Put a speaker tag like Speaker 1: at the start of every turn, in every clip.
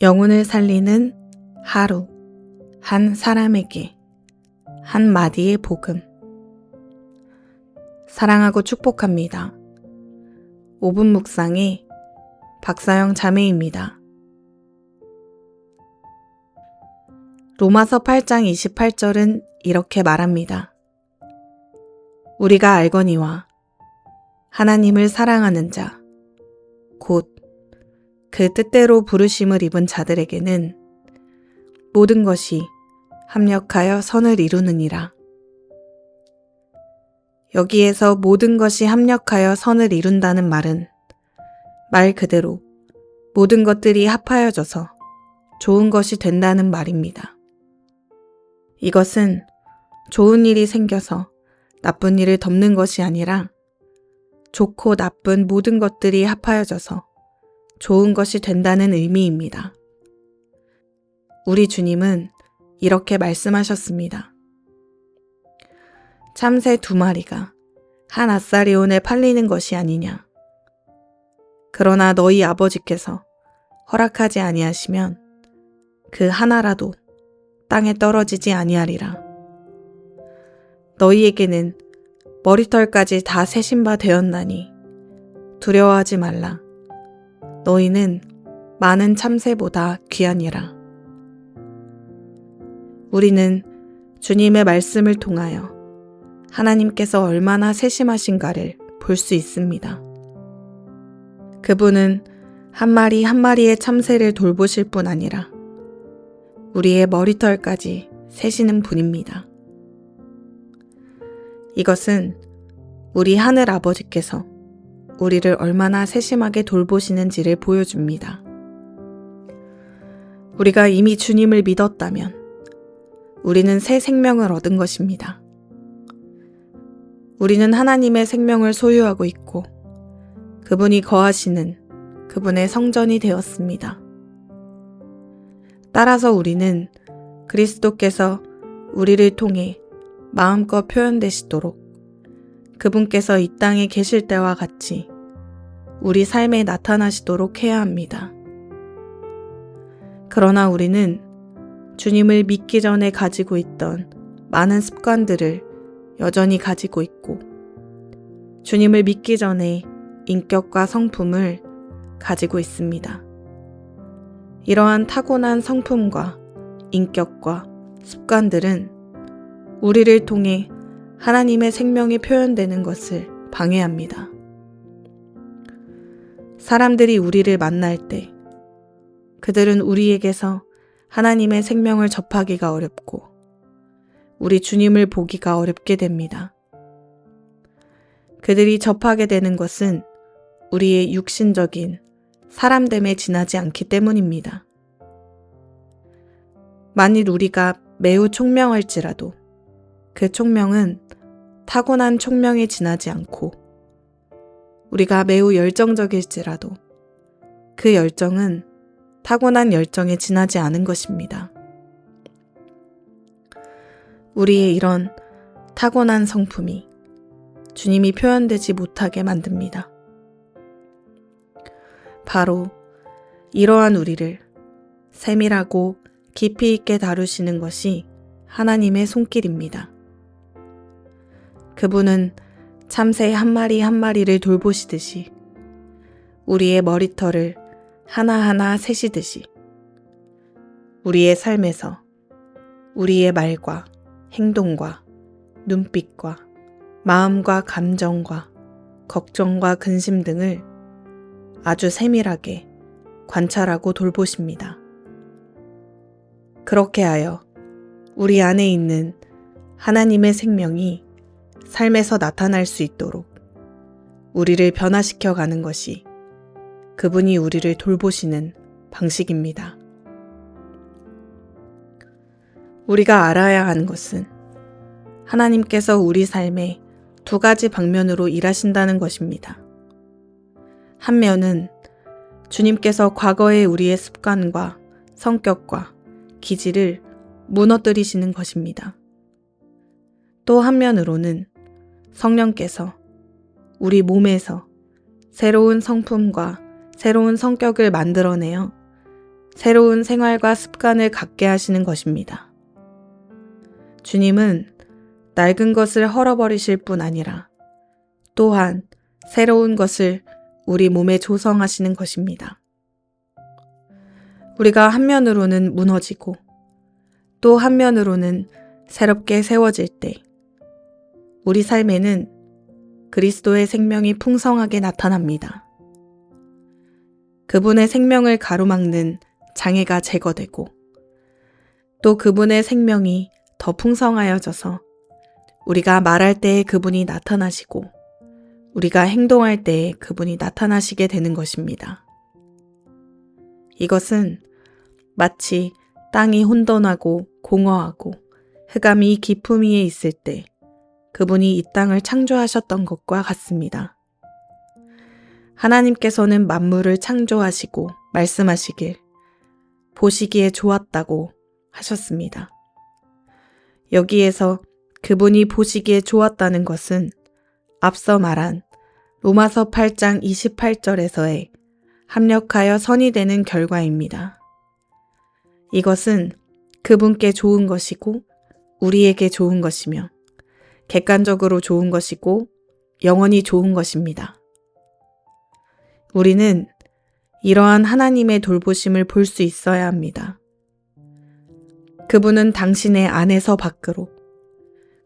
Speaker 1: 영혼을 살리는 하루, 한 사람에게, 한 마디의 복음. 사랑하고 축복합니다. 5분 묵상의 박사영 자매입니다. 로마서 8장 28절은 이렇게 말합니다. 우리가 알거니와 하나님을 사랑하는 자, 곧 그 뜻대로 부르심을 입은 자들에게는 모든 것이 합력하여 선을 이루느니라. 여기에서 모든 것이 합력하여 선을 이룬다는 말은 말 그대로 모든 것들이 합하여져서 좋은 것이 된다는 말입니다. 이것은 좋은 일이 생겨서 나쁜 일을 덮는 것이 아니라 좋고 나쁜 모든 것들이 합하여져서 좋은 것이 된다는 의미입니다. 우리 주님은 이렇게 말씀하셨습니다. 참새 두 마리가 한 아사리온에 팔리는 것이 아니냐. 그러나 너희 아버지께서 허락하지 아니하시면 그 하나라도 땅에 떨어지지 아니하리라. 너희에게는 머리털까지 다 세신 바 되었나니 두려워하지 말라. 너희는 많은 참새보다 귀하니라. 우리는 주님의 말씀을 통하여 하나님께서 얼마나 세심하신가를 볼 수 있습니다. 그분은 한 마리 한 마리의 참새를 돌보실 뿐 아니라 우리의 머리털까지 세시는 분입니다. 이것은 우리 하늘 아버지께서 우리를 얼마나 세심하게 돌보시는지를 보여줍니다. 우리가 이미 주님을 믿었다면 우리는 새 생명을 얻은 것입니다. 우리는 하나님의 생명을 소유하고 있고 그분이 거하시는 그분의 성전이 되었습니다. 따라서 우리는 그리스도께서 우리를 통해 마음껏 표현되시도록 그분께서 이 땅에 계실 때와 같이 우리 삶에 나타나시도록 해야 합니다. 그러나 우리는 주님을 믿기 전에 가지고 있던 많은 습관들을 여전히 가지고 있고, 주님을 믿기 전에 인격과 성품을 가지고 있습니다. 이러한 타고난 성품과 인격과 습관들은 우리를 통해 하나님의 생명이 표현되는 것을 방해합니다. 사람들이 우리를 만날 때 그들은 우리에게서 하나님의 생명을 접하기가 어렵고 우리 주님을 보기가 어렵게 됩니다. 그들이 접하게 되는 것은 우리의 육신적인 사람됨에 지나지 않기 때문입니다. 만일 우리가 매우 총명할지라도 그 총명은 타고난 총명에 지나지 않고 우리가 매우 열정적일지라도 그 열정은 타고난 열정에 지나지 않은 것입니다. 우리의 이런 타고난 성품이 주님이 표현되지 못하게 만듭니다. 바로 이러한 우리를 세밀하고 깊이 있게 다루시는 것이 하나님의 손길입니다. 그분은 참새 한 마리 한 마리를 돌보시듯이 우리의 머리털을 하나하나 세시듯이 우리의 삶에서 우리의 말과 행동과 눈빛과 마음과 감정과 걱정과 근심 등을 아주 세밀하게 관찰하고 돌보십니다. 그렇게 하여 우리 안에 있는 하나님의 생명이 삶에서 나타날 수 있도록 우리를 변화시켜 가는 것이 그분이 우리를 돌보시는 방식입니다. 우리가 알아야 하는 것은 하나님께서 우리 삶에 두 가지 방면으로 일하신다는 것입니다. 한 면은 주님께서 과거의 우리의 습관과 성격과 기질을 무너뜨리시는 것입니다. 또 한면으로는 성령께서 우리 몸에서 새로운 성품과 새로운 성격을 만들어내어 새로운 생활과 습관을 갖게 하시는 것입니다. 주님은 낡은 것을 헐어버리실 뿐 아니라 또한 새로운 것을 우리 몸에 조성하시는 것입니다. 우리가 한면으로는 무너지고 또 한면으로는 새롭게 세워질 때 우리 삶에는 그리스도의 생명이 풍성하게 나타납니다. 그분의 생명을 가로막는 장애가 제거되고 또 그분의 생명이 더 풍성하여져서 우리가 말할 때에 그분이 나타나시고 우리가 행동할 때에 그분이 나타나시게 되는 것입니다. 이것은 마치 땅이 혼돈하고 공허하고 흑암이 깊음 위에 있을 때 그분이 이 땅을 창조하셨던 것과 같습니다. 하나님께서는 만물을 창조하시고 말씀하시길 보시기에 좋았다고 하셨습니다. 여기에서 그분이 보시기에 좋았다는 것은 앞서 말한 로마서 8장 28절에서의 합력하여 선이 되는 결과입니다. 이것은 그분께 좋은 것이고 우리에게 좋은 것이며 객관적으로 좋은 것이고 영원히 좋은 것입니다. 우리는 이러한 하나님의 돌보심을 볼 수 있어야 합니다. 그분은 당신의 안에서 밖으로,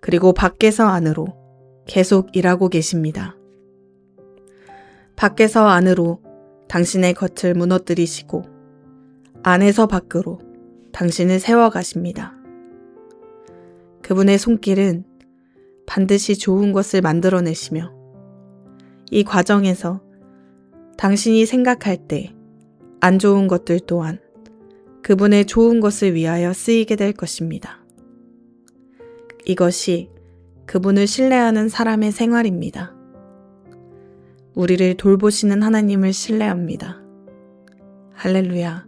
Speaker 1: 그리고 밖에서 안으로 계속 일하고 계십니다. 밖에서 안으로 당신의 겉을 무너뜨리시고, 안에서 밖으로 당신을 세워가십니다. 그분의 손길은 반드시 좋은 것을 만들어내시며, 이 과정에서 당신이 생각할 때 안 좋은 것들 또한 그분의 좋은 것을 위하여 쓰이게 될 것입니다. 이것이 그분을 신뢰하는 사람의 생활입니다. 우리를 돌보시는 하나님을 신뢰합니다. 할렐루야.